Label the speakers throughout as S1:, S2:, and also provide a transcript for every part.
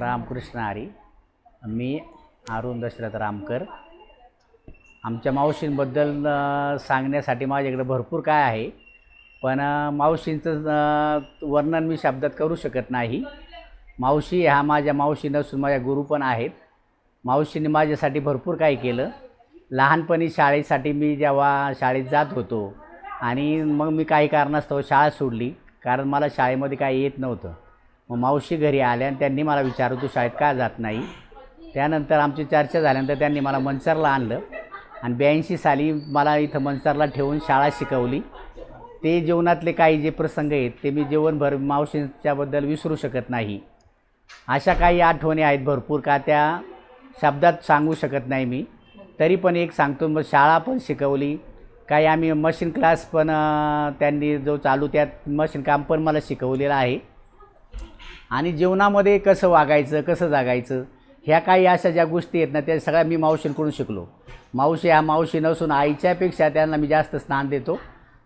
S1: रामकृष्ण आरी मी अरुण दशरथ रामकर. आमच्या मावशींबद्दल सांगण्यासाठी माझ्याकडे भरपूर काय आहे पण मावशींचं वर्णन मी शब्दात करू शकत नाही. मावशी ह्या माझ्या मावशी नसून माझ्या गुरु पण आहेत. मावशीने माझ्यासाठी भरपूर काही केलं. लहानपणी शाळेसाठी मी जेव्हा शाळेत जात होतो आणि मग मी काही कारणास्तव शाळा सोडली कारण मला शाळेमध्ये काही येत नव्हतं. मग मावशी घरी आल्या आणि त्यांनी मला विचारलं तू शाळेत का जात नाही? त्यानंतर आमची चर्चा झाल्यानंतर त्यांनी मला मनसरला आणलं आणि ब्याऐंशी साली मला इथं मनसरला ठेवून शाळा शिकवली. ते जीवनातले काही जे प्रसंग आहेत ते मी जीवनभर मावशींच्याबद्दल विसरू शकत नाही. अशा काही आठवणी आहेत भरपूर का त्या शब्दात सांगू शकत नाही मी. तरी पण एक सांगतो मग शाळा पण शिकवली. काही आम्ही मशीन क्लास पण त्यांनी जो चालू त्यात मशीन काम पण मला शिकवलेलं आहे. आणि जीवनामध्ये कसं वागायचं कसं जागायचं ह्या काही अशा ज्या गोष्टी आहेत ना त्या सगळ्या मी मावशींकडून शिकलो. मावशी ह्या मावशी नसून आईच्यापेक्षा त्यांना मी जास्त स्थान देतो.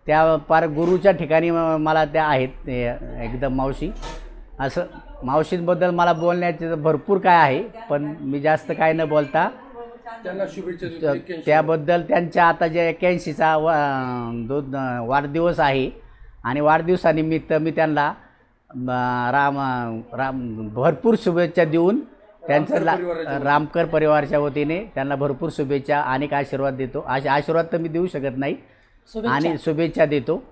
S1: त्या पार गुरुच्या ठिकाणी मला त्या आहेत एकदम मावशी. असं मावशींबद्दल मला बोलण्याचे भरपूर काय आहे पण मी जास्त काय न बोलता
S2: त्यांना शुभेच्छा.
S1: त्याबद्दल त्यांच्या आता जे एक्क्याऐंशीचा वा दो वाढदिवस आहे आणि वाढदिवसानिमित्त मी त्यांना राम राम भरपूर शुभेच्छा देऊन त्यांचं
S2: रामकर
S1: ला
S2: परिवाराच्या
S1: रामकर परिवाराच्या वतीने त्यांना भरपूर शुभेच्छा आणि आशीर्वाद देतो. असे आशीर्वाद तर मी देऊ शकत नाही. आणि शुभेच्छा देतो.